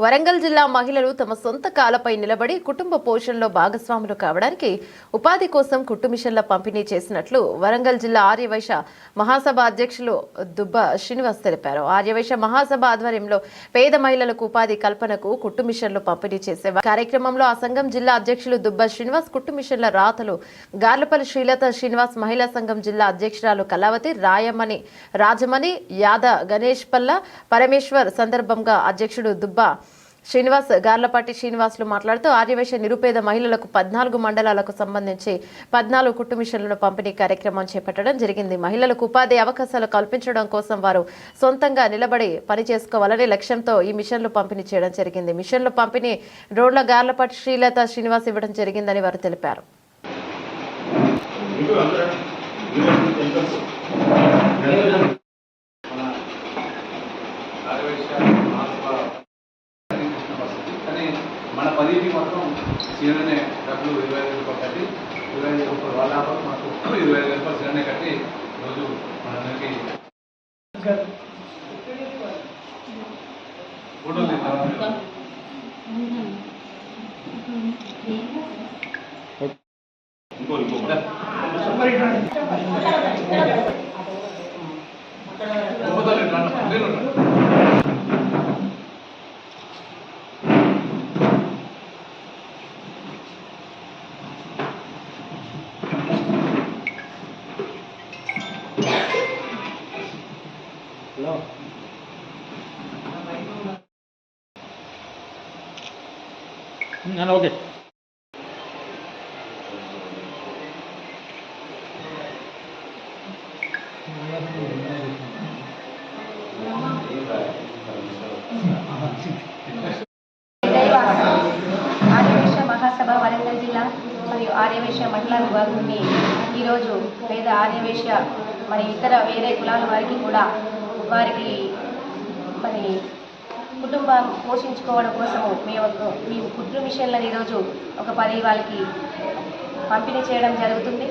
వరంగల్ జిల్లా మహిళలు తమ సొంత కాలపై నిలబడి కుటుంబ పోషణలో భాగస్వాములు కావడానికి ఉపాధి కోసం కుట్టు మిషన్ల పంపిణీ చేసినట్లు వరంగల్ జిల్లా ఆర్యవైశ్య మహాసభ అధ్యక్షులు దుబ్బ శ్రీనివాస్ తెలిపారు. ఆర్యవైశ్య మహాసభ ఆధ్వర్యంలో పేద మహిళలకు ఉపాధి కల్పనకు కుట్టు మిషన్లు పంపిణీ చేసే కార్యక్రమంలో ఆ సంఘం జిల్లా అధ్యక్షులు దుబ్బ శ్రీనివాస్ కుట్టు మిషన్ల రాతలు గార్లపల్లి శ్రీలత శ్రీనివాస్ మహిళా సంఘం జిల్లా అధ్యక్షురాలు కళావతి రాయమణి రాజమణి యాద గణేష్ పల్ల పరమేశ్వర్ సందర్భంగా అధ్యక్షుడు దుబ్బ శ్రీనివాస్ గార్లపాటి శ్రీనివాసులు మాట్లాడుతూ ఆర్యవేశ నిరుపేద మహిళలకు పద్నాలుగు మండలాలకు సంబంధించి పద్నాలుగు కుట్టు మిషన్లను పంపిణీ కార్యక్రమం చేపట్టడం జరిగింది. మహిళలకు ఉపాధి అవకాశాలు కల్పించడం కోసం వారు సొంతంగా నిలబడి పనిచేసుకోవాలనే లక్ష్యంతో ఈ మిషన్లు పంపిణీ చేయడం జరిగింది. మిషన్లు పంపిణీ రోడ్ల గార్లపాటి శ్రీలత శ్రీనివాస్ ఇవ్వడం జరిగిందని వారు తెలిపారు. మన పదికి మాత్రం సీనియర్నే డబ్బులు ఇరవై ఐదు రూపాయలు కట్టి ఇరవై ఐదు రూపాయలు వాళ్ళ ఆఫర్ మాకు ఇరవై ఐదు రూపాయలు సీనియర్నే కట్టి రోజు మనందరికీ ఫోటోలు తీద్దాం. ఫోటోలు ఓకే మరియు ఆర్యవేశ్య మహిళా విభాగాన్ని ఈరోజు పేద ఆర్యవేశ్య మరి ఇతర వేరే కులాల వారికి కూడా వారికి మరి కుటుంబం పోషించుకోవడం కోసము మేము ఒక- మేము కుట్రు మిషన్లను ఈరోజు ఒక పది వాళ్ళకి పంపిణీ చేయడం జరుగుతుంది.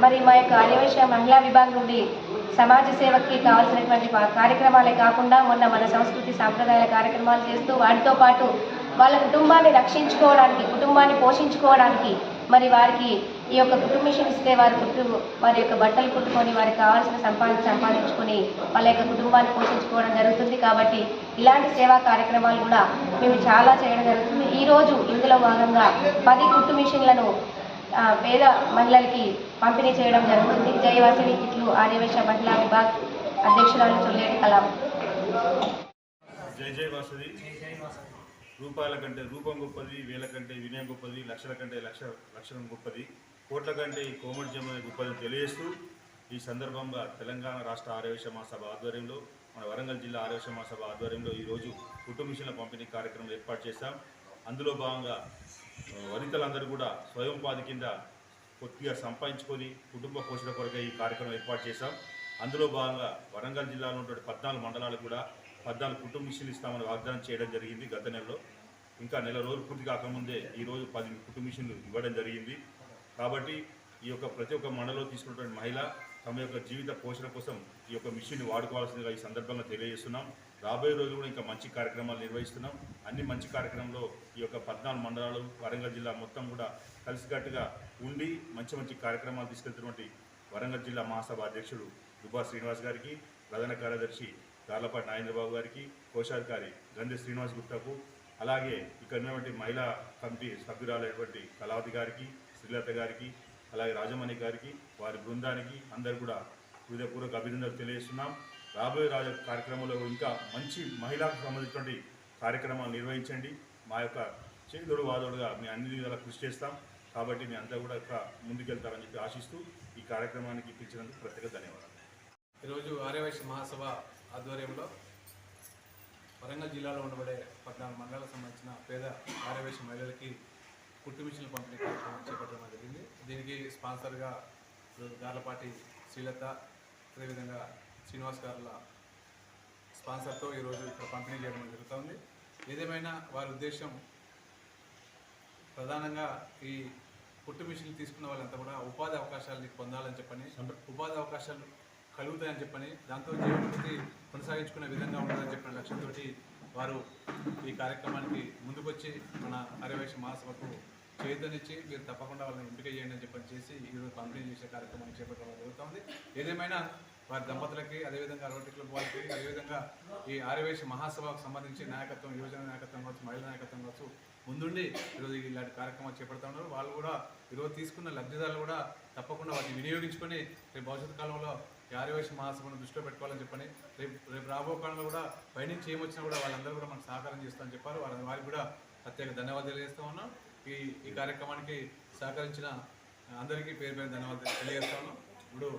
మరి మా యొక్క అనివేశ మహిళా విభాగం నుండి సమాజ సేవకి కావాల్సినటువంటి కార్యక్రమాలే కాకుండా మొన్న మన సంస్కృతి సాంప్రదాయాల కార్యక్రమాలు చేస్తూ వాటితో పాటు వాళ్ళ కుటుంబాన్ని రక్షించుకోవడానికి కుటుంబాన్ని పోషించుకోవడానికి మరి వారికి ఈ యొక్క కుటుంబ మిషన్ ఇస్తే వారి కుటుంబ వారి యొక్క బట్టలు కుట్టుకొని వారికి కావాల్సిన సంపాదన సంపాదించుకొని వాళ్ళ యొక్క కుటుంబాన్ని పోషించుకోవడం జరుగుతుంది కాబట్టి ఇలాంటి సేవా కార్యక్రమాలు కూడా మేము చాలా చేయడం జరుగుతుంది. ఈ రోజు ఇందులో భాగంగా పది కుట్టు మిషన్లను పేద మహిళలకి పంపిణీ చేయడం జరుగుతుంది. జయవాసిని కిట్లు ఆర్యవేశ మహిళా విభాగ్ అధ్యక్షురాలు చొల్లేటి కలాం. జై జై వాసది రూపాయల కంటే రూపం గొప్పది వేల కంటే వినయం గొప్పది లక్షల కంటే లక్ష లక్షణం గొప్పది. కోట్ల కంటే ఈ కోమడ్యం అనేది గొప్పదని తెలియజేస్తూ ఈ సందర్భంగా తెలంగాణ రాష్ట్ర ఆరోగ్య మహాసభ ఆధ్వర్యంలో మన వరంగల్ జిల్లా ఆరోగ్య మహాసభ ఆధ్వర్యంలో ఈరోజు కుటుంబ మిషన్ల పంపిణీ కార్యక్రమం ఏర్పాటు చేశాం. అందులో భాగంగా వనితలందరూ కూడా స్వయం ఉపాధి కింద కొద్దిగా సంపాదించుకొని కుటుంబ పోషణ కొరకే ఈ కార్యక్రమం ఏర్పాటు చేశాం. అందులో భాగంగా వరంగల్ జిల్లాలో ఉన్నటువంటి పద్నాలుగు మండలాలకు కూడా పద్నాలుగు కుటుంబ మిషన్లు ఇస్తామని వాగ్దానం చేయడం జరిగింది గత నెలలో. ఇంకా నెల రోజులు పూర్తి కాకముందే ఈరోజు పది కుటుంబ మిషన్లు ఇవ్వడం జరిగింది. కాబట్టి ఈ యొక్క ప్రతి ఒక్క మండలో తీసుకున్నటువంటి మహిళ తమ యొక్క జీవిత పోషణ కోసం ఈ యొక్క మిషన్ని వాడుకోవాల్సిందిగా ఈ సందర్భంగా తెలియజేస్తున్నాం. రాబోయే రోజులు కూడా ఇంకా మంచి కార్యక్రమాలు నిర్వహిస్తున్నాం. అన్ని మంచి కార్యక్రమంలో ఈ యొక్క పద్నాలుగు మండలాలు వరంగల్ జిల్లా మొత్తం కూడా కలిసికట్టుగా ఉండి మంచి మంచి కార్యక్రమాలు తీసుకెళ్తున్నటువంటి వరంగల్ జిల్లా మహాసభ అధ్యక్షుడు దుబ్బా శ్రీనివాస్ గారికి ప్రధాన కార్యదర్శి గార్లపాటి నాగేంద్రబాబు గారికి కోశాధికారి గంధి శ్రీనివాస్ గుప్తాకు అలాగే ఇక్కడ ఉన్నటువంటి మహిళా కమిటీ సభ్యురాలైనటువంటి కళావతి గారికి శ్రీలత గారికి అలాగే రాజమణి గారికి వారి బృందానికి అందరు కూడా హృదయపూర్వక అభినందనలు తెలియజేస్తున్నాం. రాబోయే రాజ కార్యక్రమంలో ఇంకా మంచి మహిళలకు సంబంధించినటువంటి కార్యక్రమాలు నిర్వహించండి. మా యొక్క చేదోడు వాదోడుగా మీ అన్ని విధాలా కృషి చేస్తాం. కాబట్టి మీ అందరూ కూడా ఇంకా ముందుకెళ్తారని చెప్పి ఆశిస్తూ ఈ కార్యక్రమానికి పిలిచినందుకు ప్రత్యేక ధన్యవాదాలు. ఈరోజు ఆర్యవైశ్య మహాసభ ఆధ్వర్యంలో వరంగల్ జిల్లాలో ఉండబడే పద్నాలుగు మండలాలకు సంబంధించిన పేద ఆర్యవైశ్య మహిళలకి కుట్టు మిషన్ల పంపిణీ కార్యక్రమం చేపట్టడం జరిగింది. దీనికి స్పాన్సర్గా గార్లపాటి శ్రీలత అదేవిధంగా శ్రీనివాస్ గారుల స్పాన్సర్తో ఈరోజు ఇక్కడ పంపిణీ చేయడం జరుగుతుంది. ఏదేమైనా వారి ఉద్దేశం ప్రధానంగా ఈ కుట్టు మిషన్లు తీసుకున్న వాళ్ళంతా కూడా ఉపాధి అవకాశాలని పొందాలని చెప్పని ఉపాధి అవకాశాలు కలుగుతాయని చెప్పని దాంతో కొనసాగించుకునే విధంగా ఉండాలని చెప్పిన లక్ష్యంతో వారు ఈ కార్యక్రమానికి ముందుకొచ్చి మన ఆర్యవైశ్య మహాసభకు చేతనిచ్చి మీరు తప్పకుండా వాళ్ళని ఎంపిక చేయండి అని చెప్పని చేసి ఈరోజు పంపిణీ చేసే కార్యక్రమాన్ని చేపట్టడం జరుగుతుంది. ఏదేమైనా వారి దంపతులకి అదేవిధంగా రోటరీ క్లబ్ వాళ్ళకి అదేవిధంగా ఈ ఆర్యవేశ మహాసభకు సంబంధించి నాయకత్వం యువజన నాయకత్వం కావచ్చు మహిళా నాయకత్వం కావచ్చు ముందుండి ఈరోజు ఇలాంటి కార్యక్రమాలు చేపడతా ఉన్నారు. వాళ్ళు కూడా ఈరోజు తీసుకున్న లబ్ధిదారులు కూడా తప్పకుండా వాటిని వినియోగించుకొని రేపు భవిష్యత్ కాలంలో యాదవేశ ఆర్యవేశ మహాసభను దృష్టిలో పెట్టుకోవాలని చెప్పని రేపు రేపు రాబో కాలంలో కూడా పైనుంచి ఏమొచ్చినా కూడా వాళ్ళందరూ కూడా మనకు సహకారం చేస్తామని చెప్పారు. వారి వారికి కూడా ప్రత్యేక ధన్యవాదాలు తెలియజేస్తా ఉన్నాం. ఈ ఈ కార్యక్రమానికి సహకరించిన అందరికీ పేరు పేరు ధన్యవాదాలు తెలియజేస్తా ఉన్నాం. ఇప్పుడు